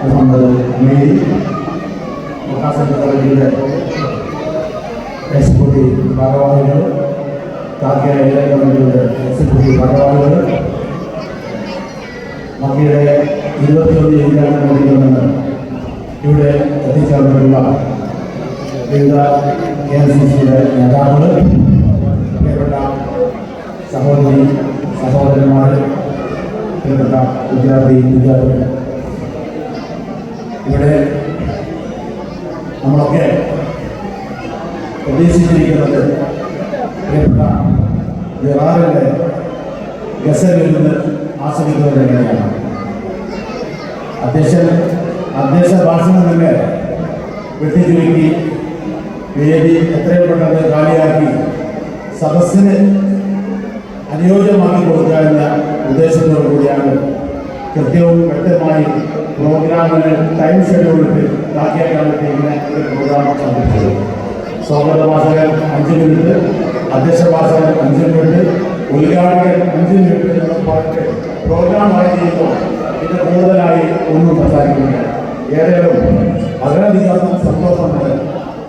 Muhammad Mary കോളേജിലെ executive ഭാരവാഹികൾ കാക്കിയ area കമ്മിറ്റിയുടെ എക്സിക്യൂട്ടീവ് ഭാരവാഹികൾ മക്കിയുടെ ഇരുപത്തിയൊന്ന് ഏരിയ കമ്മിറ്റിയിൽ നിന്ന് ഇവിടെ എത്തിച്ചേർന്നിട്ടുള്ള വിവിധ കെ എം സി സിയുടെ സഹോദരി സഹോദരന്മാർ പ്രിയപ്പെട്ട വിദ്യാർത്ഥി വിദ്യാർത്ഥികൾ. ഇവിടെ നമ്മളൊക്കെ പ്രതീക്ഷിച്ചിരിക്കുന്നത് പ്രിയപ്പെട്ട ജറാറിന്റെ ഗസലിൽ നിന്ന് ആസ്വദിക്കുന്നത് എങ്ങനെയാണ് അധ്യക്ഷൻ അധ്യക്ഷ ഭാഷണം തന്നെ വെട്ടിച്ചുരുക്കി വേദി എത്രയും പെട്ടെന്ന് കാലിയാക്കി സദസ്സിന് അനുയോജ്യമാക്കി കൊടുക്കുക ഉദ്ദേശത്തോടു കൂടിയാണ് കൃത്യവും വ്യക്തമായി പ്രോഗ്രാമിന് ടൈം ഷെഡ്യൂളിട്ട് ബാക്കിയ കാലത്ത് ഇങ്ങനെ ഒരു പ്രോഗ്രാം സംഘടിപ്പിച്ചത്. സ്വാഗത ഭാഷകൻ അഞ്ച് മിനിറ്റ് അധ്യക്ഷ ഭാഷകൻ അഞ്ച് മിനിറ്റ് ഉദ്ഘാടകൻ അഞ്ച് മിനിറ്റ് പറഞ്ഞിട്ട് പ്രോഗ്രാം ചെയ്യുമ്പോൾ ഇത് കൂടുതലായി ഒന്നും സംസാരിക്കുന്നില്ല. ഏതെങ്കിലും വളരെയധികം സന്തോഷമുണ്ട്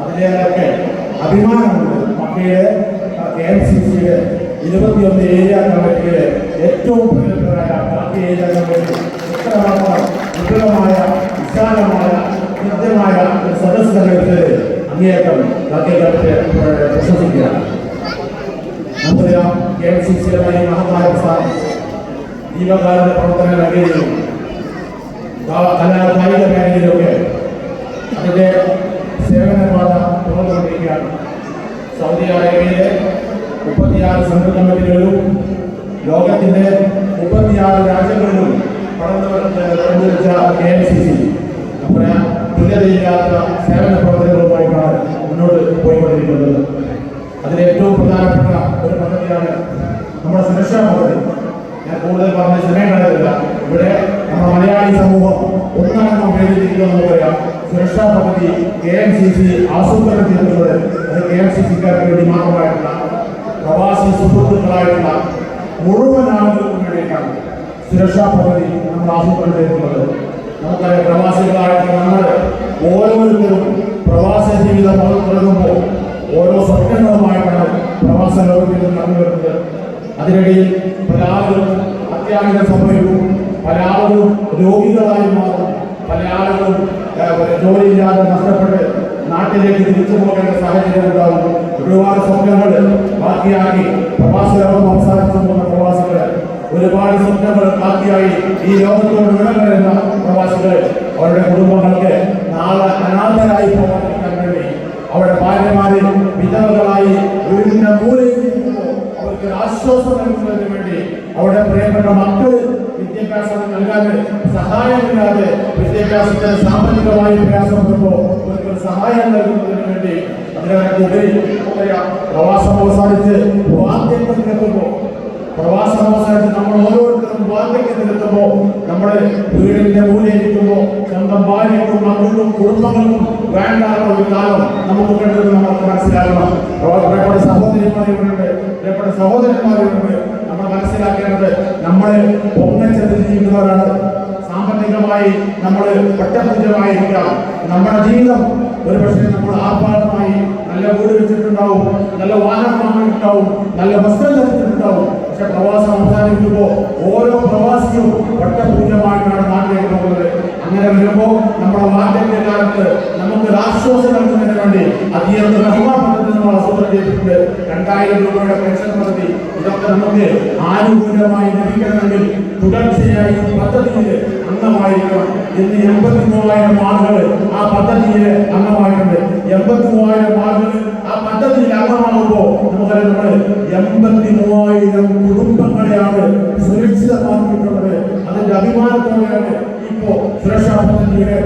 അതിലേതൊക്കെ അഭിമാനമുണ്ട്. മക്കയുടെ കെ എം സി സിയുടെ ഇരുപത്തിയൊന്ന് ഏരിയ കമ്മിറ്റിയിലെ പ്രശംസിക്കുകയാണ് നമുക്കറിയാം കെ എം സി സിയുടെ ഈ മഹത്തായ പ്രസ്ഥാനം. ജീവകാലത്തെ പ്രവർത്തന മേഖലയിലും കാ- മേഖലയിലൊക്കെ തുറന്നുകൊണ്ടിരിക്കുകയാണ് സൗദി അറേബ്യയിലെ മുപ്പത്തിയാറ് സെൻട്രൽ കമ്മിറ്റികളിലും ലോകത്തിന്റെ മുപ്പത്തിയാറ് രാജ്യങ്ങളിലും കടന്നു കണ്ടുവച്ച കെ എം സി. സേവന പ്രവർത്തനങ്ങളുമായിട്ടാണ് മുന്നോട്ട് പോയിക്കൊണ്ടിരിക്കുന്നത്. അതിൽ ഏറ്റവും പ്രധാനപ്പെട്ട ഒരു പദ്ധതിയാണ് നമ്മുടെ സുരക്ഷാ പദ്ധതി ഞാൻ കൂടുതൽ പറഞ്ഞ സമയം കണ്ടതില്ല ഇവിടെ നമ്മുടെ മലയാളി സമൂഹം ഒന്നാണെന്ന് ഉപയോഗിച്ചിരിക്കുന്നത് പറയാം. സുരക്ഷാ പദ്ധതി കെ എം സി സി ആസൂത്രണം ചെയ്തിട്ടുള്ളത് അത് കെ എം സി സിക്കാർക്ക് വേണ്ടി മാത്രമായിട്ടുള്ള പ്രവാസി സുഹൃത്തുക്കളായിട്ടുള്ള മുഴുവൻ ആളുകൾക്കും വേണ്ടിയിട്ടാണ് സുരക്ഷാ പദ്ധതി നമ്മൾ ആസൂത്രണം ചെയ്തിട്ടുള്ളത് നമുക്കറിയാം പ്രവാസികളായിട്ടുള്ള നമ്മൾ ഓരോരുത്തരും പ്രവാസ ജീവിതം നിന്ന് കടന്നു വരുന്നത്. അതിനിടയിൽ പലരും അത്യാഹിത സമയവും പല ആളുകളും രോഗികളായി മാറും. പല ജോലിയില്ലാതെ നഷ്ടപ്പെട്ട് നാട്ടിലേക്ക് തിരിച്ചു പോകേണ്ട സാഹചര്യം ഉണ്ടാവും ഒരുപാട് സ്വപ്നങ്ങൾ ബാക്കിയാക്കി പ്രവാസ ലോകം അവസാനിച്ചു പോകുന്ന പ്രവാസികൾ ഒരുപാട് സ്വപ്നങ്ങൾ ബാക്കിയായി ഈ ലോകത്തോട് വിട വരുന്ന പ്രവാസികൾ അവരുടെ കുടുംബങ്ങൾക്ക് നാളെ അനാഥരായി പോകാതിരിക്കാൻ വേണ്ടി അവരുടെ ഭാര്യമാര് വിധവകളായി വീടിന്റെ മൂലയിൽ ഇരിക്കുമ്പോൾ അവർക്ക് ഒരു ആശ്വാസം നൽകുന്നതിന് വേണ്ടി അവരുടെ പ്രിയപ്പെട്ട മക്കൾ വിദ്യാഭ്യാസം നൽകാതെ സഹായമില്ലാതെ വിദ്യാഭ്യാസത്തിന് സാമ്പത്തികമായി പ്രയാസപ്പെടുമ്പോൾ അവർക്ക് സഹായം നൽകുന്നതിന് വേണ്ടി അതിനകത്ത് ഉപരി നമുക്കറിയാം പ്രവാസം അവസാനിച്ച് വാദ്യത്തിലെത്തുമ്പോൾ പ്രവാസം അവസാനിച്ച് നമ്മൾ ഓരോരുത്തരും വാർദ്ധക്യത്തിലെത്തുമ്പോൾ നമ്മുടെ വീടിന്റെ മൂലയിരിക്കുമ്പോൾ സ്വന്തം ഭാര്യയ്ക്കും മക്കൾക്കും കുടുംബങ്ങൾക്കും വേണ്ടാത്ത ഒരു കാലം നമുക്ക് കണ്ടത് നമുക്ക് മനസ്സിലാക്കണം പ്രവാ- പ്രിയപ്പെട്ട സഹോദരിമാരുണ്ട് പ്രിയപ്പെട്ട സഹോദരന്മാരുണ്ട് നമ്മൾ മനസ്സിലാക്കേണ്ടത് നമ്മൾ ജീവിക്കുന്നവരാണ് സാമ്പത്തികമായി നമ്മൾ ഒറ്റപൂജ്യമായിരിക്കാം നമ്മുടെ ജീവിതം ഒരുപക്ഷെ നമ്മൾ ആർഭാടമായി നല്ല വീട് വെച്ചിട്ടുണ്ടാവും നല്ല വാഹനം വാങ്ങിയിട്ടുണ്ടാവും നല്ല വസ്ത്രം ധരിച്ചിട്ടുണ്ടാവും. പക്ഷെ പ്രവാസം അവസാനിക്കുമ്പോൾ ഓരോ പ്രവാസിയും ഒറ്റപൂജ്യമായിട്ടാണ് നാട്ടിലേക്ക് പോകുന്നത്. അങ്ങനെ വരുമ്പോൾ നമ്മുടെ വാർദ്ധക്യ കാലത്ത് നമുക്ക് ഒരു ആശ്വാസം നൽകുന്നതിന് വേണ്ടി അധികം റഹ്മാൻ രണ്ടായിരം രൂപയുടെ പെൻഷൻ പദ്ധതി. ഇതൊക്കെ നമുക്ക് ആനുകൂല്യമായി ലഭിക്കണമെങ്കിൽ പദ്ധതിയിൽ അംഗമായിരിക്കണം. ഇന്ന് എൺപത്തി മൂവായിരം ആളുകൾ ആ പദ്ധതിയിൽ അംഗമായിട്ടുണ്ട്. എൺപത്തി മൂവായിരം ആളുകൾ ആ പദ്ധതിയിൽ അംഗമാകുമ്പോൾ നമുക്കറിയാം നമ്മൾ എൺപത്തി മൂവായിരം കുടുംബങ്ങളെയാണ് സുരക്ഷിതമാക്കിയിട്ടുള്ളത്. അതിന്റെ അഭിമാനത്തോടെയാണ് ഇപ്പോ സുരക്ഷാ പദ്ധതിയുടെ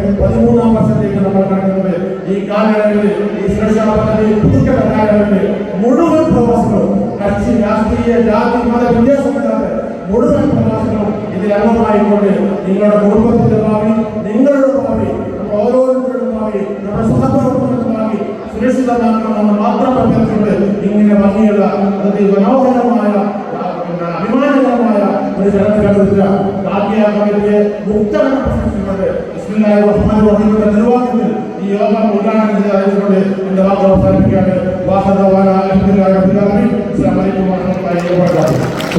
ആയിക്കോട്ടെ നിങ്ങളുടെ കുടുംബത്തിന്റെ ഭാവി നിങ്ങളുടെ ഭാവി ഓരോരുത്തരുടെ ഭാവി നമ്മുടെ സഹപ്രവർത്തകരുടെ ഭാവി സുരക്ഷിതമാക്കണമെന്ന് മാത്രം പറഞ്ഞിട്ടുണ്ട് ഇങ്ങനെ ഭംഗിയുള്ള മനോഹരമായ അഭിമാനകരമായ ഒരു ചലനഘട്ടത്തിൽ ബാക്കിയാക്കുന്നതിന്റെ മുക്തമെന്ന ബിസ്മില്ലാഹി റഹ്മാൻ റഹീമിന്റെ നിർവാഹത്തിൽ ഈ യോഗം ഉദ്ഘാടനം ചെയ്തതുകൊണ്ട് എന്റെ വാക്ക് അവസാനിപ്പിക്കാണ് വാഹനവാന അലഹദില്ലാ റബ്ബിൽ ആലമീൻ. അസ്സലാമു അലൈക്കും വറഹ്മത്തുള്ളാഹി വബറകാതുഹു.